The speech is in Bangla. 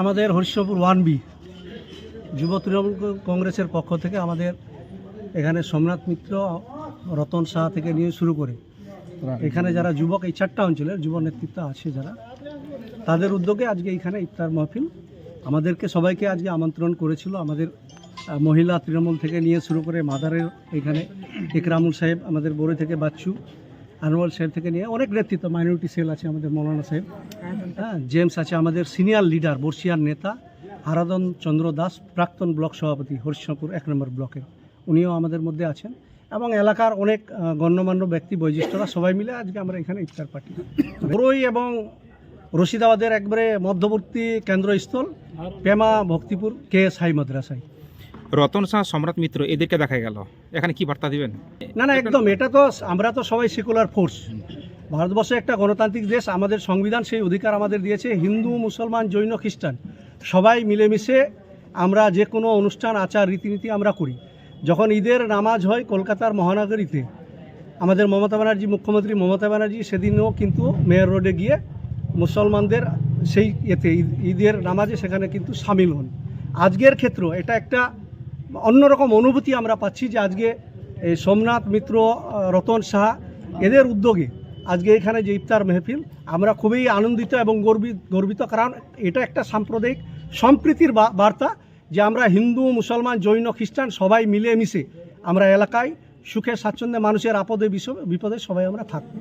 আমাদের হরিশ্বপুর ওয়ান বি যুব তৃণমূল কংগ্রেসের পক্ষ থেকে আমাদের এখানে সোমনাথ মিত্র রতন শাহ থেকে নিয়ে শুরু করে। এখানে যারা যুবক এই চারটা অঞ্চলের যুব নেতৃত্ব আছে যারা তাদের উদ্যোগে আজকে এখানে ইফতার মাহফিল। আমাদেরকে সবাইকে আজকে আমন্ত্রণ করেছিল আমাদের মহিলা তৃণমূল থেকে নিয়ে শুরু করে মাদারের এখানে ইকরামুল সাহেব আমাদের বড়ি থেকে বাচ্চু আনোয়ার সাহেব থেকে নিয়ে অনেক নেতৃত্ব মাইনরিটি সেল আছে আমাদের মৌলানা সাহেব। হ্যাঁ জেমস আছে আমাদের সিনিয়র লিডার বর্ষিয়ার নেতা আরাধন চন্দ্র দাস প্রাক্তন ব্লক সভাপতি হরিশঙ্কর এক নম্বর ব্লকের। উনিও আমাদের মধ্যে আছেন এবং এলাকার অনেক গণ্যমান্য ব্যক্তি বৈশিষ্ট্যরা সবাই মিলে আজকে আমরা এখানে ইফতার পার্টি। বড়ই এবং রশিদাবাদের একবারে মধ্যবর্তী কেন্দ্রস্থল Pema Bhaktipur K S high মাদ্রাসায়। রতন শাহ, সম্রাট মিত্র, এদেরকে দেখা গেল। এখানে কি বার্তা দিবেন? না না, একদম, এটা তো আমরা তো সবাই সেকুলার ফোর্স ভারতবর্ষে একটা গণতান্ত্রিক দেশ, আমাদের সংবিধান সেই অধিকার আমাদের দিয়েছে, হিন্দু, মুসলমান, জৈন, খ্রিস্টান। সবাই মিলেমিশে আমরা যে কোনো অনুষ্ঠান, আচার, রীতিনীতি আমরা করি। যখন ঈদের নামাজ হয় কলকাতার মহানগরীতে, আমাদের মমতা ব্যানার্জি, মুখ্যমন্ত্রী মমতা ব্যানার্জি সেদিনও কিন্তু মেয়র রোডে গিয়ে মুসলমানদের সেই এতে ঈদ- ঈদের নামাজে সেখানে কিন্তু সামিল হন। আজকের ক্ষেত্র এটা একটা অন্যরকম অনুভূতি আমরা পাচ্ছি যে আজকে সোমনাথ মিত্র রতন সাহা এদের উদ্যোগে আজকে এখানে যে ইফতার মেহফিল, আমরা খুবই আনন্দিত এবং গর্বিত গর্বিত, কারণ এটা একটা সাম্প্রদায়িক সম্প্রীতির বার্তা যে আমরা হিন্দু, মুসলমান, জৈন, খ্রিস্টান সবাই মিলে মিশে আমরা এলাকায় সুখে, স্বাচ্ছন্দ্যে মানুষের আপদে বিপদে সবাই আমরা থাকব।